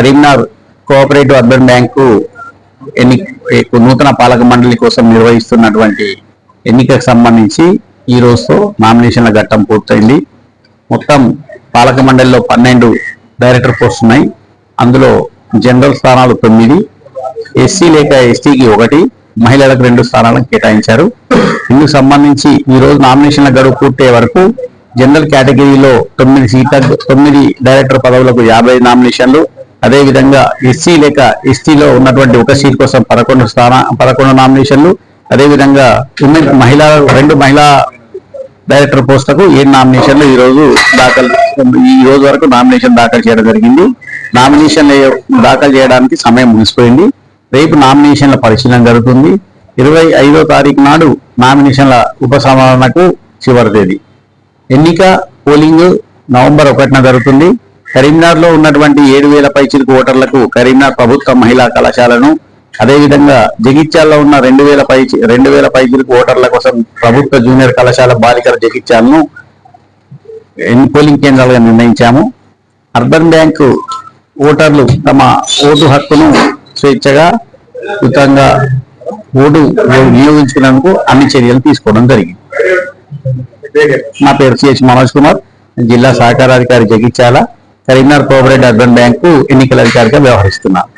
Karimnagar cooperative urban bank ఎన్ని నూతన పాలక మండలి కోసం నిర్వహిస్తున్నటువంటి ఎన్నికకు సంబంధించి ఈ రోజుతో నామినేషన్ల ఘట్టం పూర్తయింది. మొత్తం పాలక మండలిలో పన్నెండు డైరెక్టర్ పోస్ట్ ఉన్నాయి. అందులో జనరల్ స్థానాలు తొమ్మిది ఎస్సీ లేక ఎస్టీకి ఒకటి మహిళలకు రెండు స్థానాలను కేటాయించారు. ఇందుకు సంబంధించి ఈ రోజు నామినేషన్ల గడువు పూర్తయ్యే వరకు జనరల్ కేటగిరీలో తొమ్మిది సీట్ల తొమ్మిది డైరెక్టర్ పదవులకు యాభై నామినేషన్లు అదేవిధంగా ఎస్సీ లేక ఎస్టీలో ఉన్నటువంటి ఒక సీట్ కోసం పదకొండు స్థాన పదకొండు నామినేషన్లు. అదేవిధంగా ఉమెన్ మహిళా రెండు మహిళా డైరెక్టర్ పోస్టులకు ఏడు నామినేషన్లు ఈ రోజు దాఖలు ఈ రోజు వరకు నామినేషన్ దాఖలు చేయడం జరిగింది. నామినేషన్లు దాఖలు చేయడానికి సమయం ముగిసిపోయింది. రేపు నామినేషన్ల పరిశీలన జరుగుతుంది. ఇరవై ఐదో తారీఖు నాడు నామినేషన్ల ఉపసంహరణకు చివరి తేదీ. ఎన్నిక పోలింగ్ నవంబర్ ఒకటిన జరుగుతుంది. కరీంనగర్లో ఉన్నటువంటి ఏడు వేల పైచిలకు ఓటర్లకు కరీంనగర్ ప్రభుత్వ మహిళా కళాశాలను అదేవిధంగా జగిత్యాలలో ఉన్న రెండు వేల పై రెండు వేల పైచిలకు ఓటర్ల కోసం ప్రభుత్వ జూనియర్ కళాశాల బాలికల జగిత్యాలను పోలింగ్ కేంద్రాలుగా నిర్ణయించాము. అర్బన్ బ్యాంకు ఓటర్లు తమ ఓటు హక్కును స్వేచ్ఛగా ఉచితంగా ఓటు వినియోగించుకునేందుకు అన్ని చర్యలు తీసుకోవడం జరిగింది. నా పేరు సిహెచ్ మనోజ్ కుమార్ జిల్లా సహకారాధికారి Jagtial. Karimnagar cooperate urban bank ఎన్నికల అధికారిగా వ్యవహరిస్తున్నారు